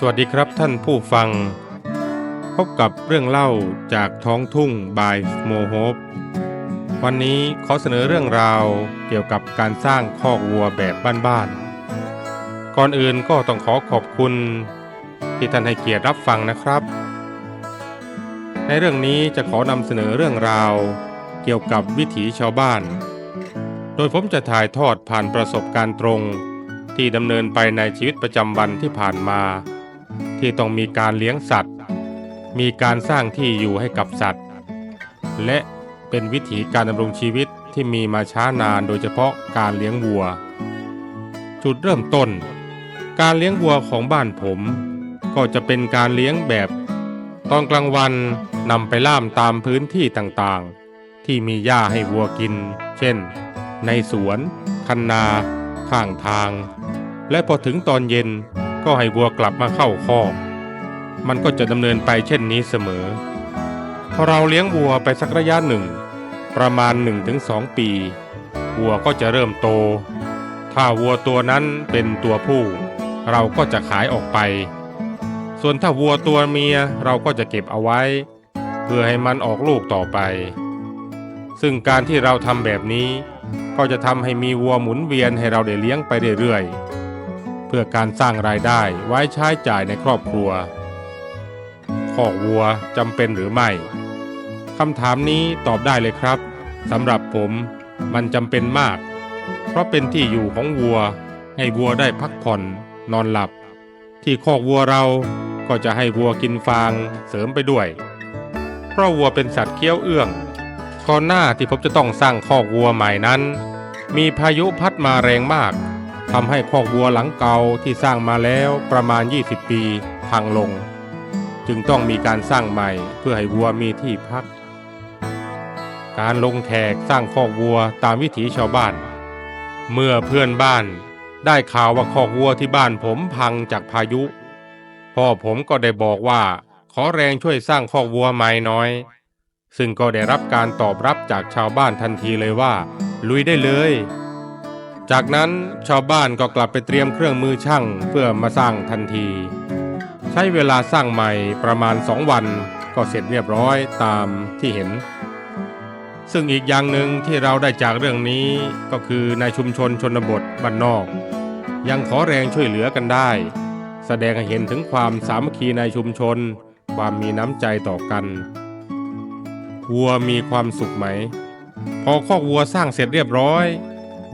สวัสดีครับท่านผู้ฟัง พบกับเรื่องเล่าจากท้องทุ่งบายโมโฮปวันนี้ขอเสนอเรื่องราวเกี่ยวกับการสร้างคอกวัวแบบบ้านๆก่อนอื่นก็ต้องขอขอบคุณ ที่ท่านให้เกียรติรับฟังนะครับ ในเรื่องนี้จะขอนำเสนอเรื่องราว เกี่ยวกับวิถีชาวบ้าน โดยผมจะถ่ายทอดผ่านประสบการณ์ตรงที่ดำเนินไปในชีวิตประจำวันที่ผ่านมา ที่ต้องมีการเลี้ยงสัตว์ มีการสร้างที่อยู่ให้กับสัตว์ และเป็นวิถีการดำรงชีวิตที่มีมาช้านานโดยเฉพาะการเลี้ยงวัว จุดเริ่มต้น การเลี้ยงวัวของบ้านผม ก็จะเป็นการเลี้ยงแบบ ตอนกลางวันนำไปล่ามตามพื้นที่ต่างๆ ที่มีหญ้าให้วัวกิน เช่น ในสวน คันนา ข้างทาง และพอถึงตอนเย็น ก็ให้วัวกลับมาเข้าคอกมันก็จะดำเนินไปเช่นนี้เสมอ พอเราเลี้ยงวัวไปสักระยะหนึ่ง ประมาณ 1-2 ปี วัวก็จะเริ่มโต ถ้าวัวตัวนั้นเป็นตัวผู้ เราก็จะขายออกไป ส่วนถ้าวัวตัวเมียเราก็จะเก็บเอาไว้ เพื่อให้มันออกลูกต่อไป ซึ่งการที่เราทำแบบนี้ ก็จะทำให้มีวัวหมุนเวียนให้เราได้เลี้ยงไปเรื่อยๆ พื่อการสร้างรายได้ไว้ใช้จ่ายในครอบครัวคอกวัวจำเป็นหรือไม่คำถามนี้ตอบได้เลยครับสำหรับผมมันจำเป็นมาก เพราะเป็นที่อยู่ของวัว ให้วัวได้พักผ่อนนอนหลับ ที่คอกวัวเราก็จะให้วัวกินฟางเสริมไปด้วย เพราะวัวเป็นสัตว์เคี้ยวเอื้องก่อนหน้าที่ผมจะต้องสร้างคอกวัวใหม่นั้น มีพายุพัดมาแรงมาก ทำให้คอกวัวหลังเก่าที่สร้างมาแล้วประมาณ 20 ปีพังลง จึงต้องมีการสร้างใหม่เพื่อให้วัวมีที่พัก การลงแขกสร้างคอกวัวตามวิถีชาวบ้าน เมื่อเพื่อนบ้านได้ข่าวว่าคอกวัวที่บ้านผมพังจากพายุ พ่อผมก็ได้บอกว่าขอแรงช่วยสร้างคอกวัวใหม่น้อย ซึ่งก็ได้รับการตอบรับจากชาวบ้านทันทีเลยว่า ลุยได้เลย จากนั้นชาวบ้านก็กลับไปเตรียมเครื่องมือช่างเพื่อมาสร้างทันที ใช้เวลาสร้างใหม่ประมาณสองวันก็เสร็จเรียบร้อยตามที่เห็น ซึ่งอีกอย่างหนึ่งที่เราได้จากเรื่องนี้ก็คือในชุมชนชนบทบ้านนอก ยังขอแรงช่วยเหลือกันได้ แสดงให้เห็นถึงความสามัคคีในชุมชน ความมีน้ำใจต่อกันวัวมีความสุขไหม พอคอกวัวสร้างเสร็จเรียบร้อย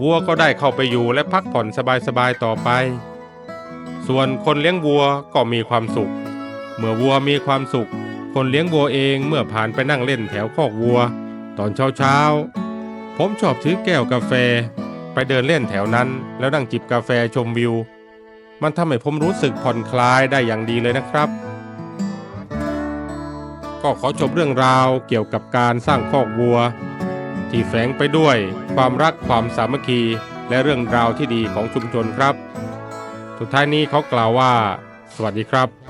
วัวก็ได้เข้าไปอยู่และพักผ่อนสบายๆต่อไป ส่วนคนเลี้ยงวัวก็มีความสุข เมื่อวัวมีความสุข คนเลี้ยงวัวเองเมื่อผ่านไปนั่งเล่นแถวคอกวัว ตอนเช้าๆ ผมชอบถือแก้วกาแฟ ไปเดินเล่นแถวนั้น แล้วนั่งจิบกาแฟชมวิว มันทำให้ผมรู้สึกผ่อนคลายได้อย่างดีเลยนะครับก็ขอจบเรื่องราวเกี่ยวกับการสร้างคอกวัว ที่แฝงไปด้วยความรักความสามัคคีและเรื่องราวที่ดีของชุมชนครับ สุดท้ายนี้เขากล่าวว่า สวัสดีครับ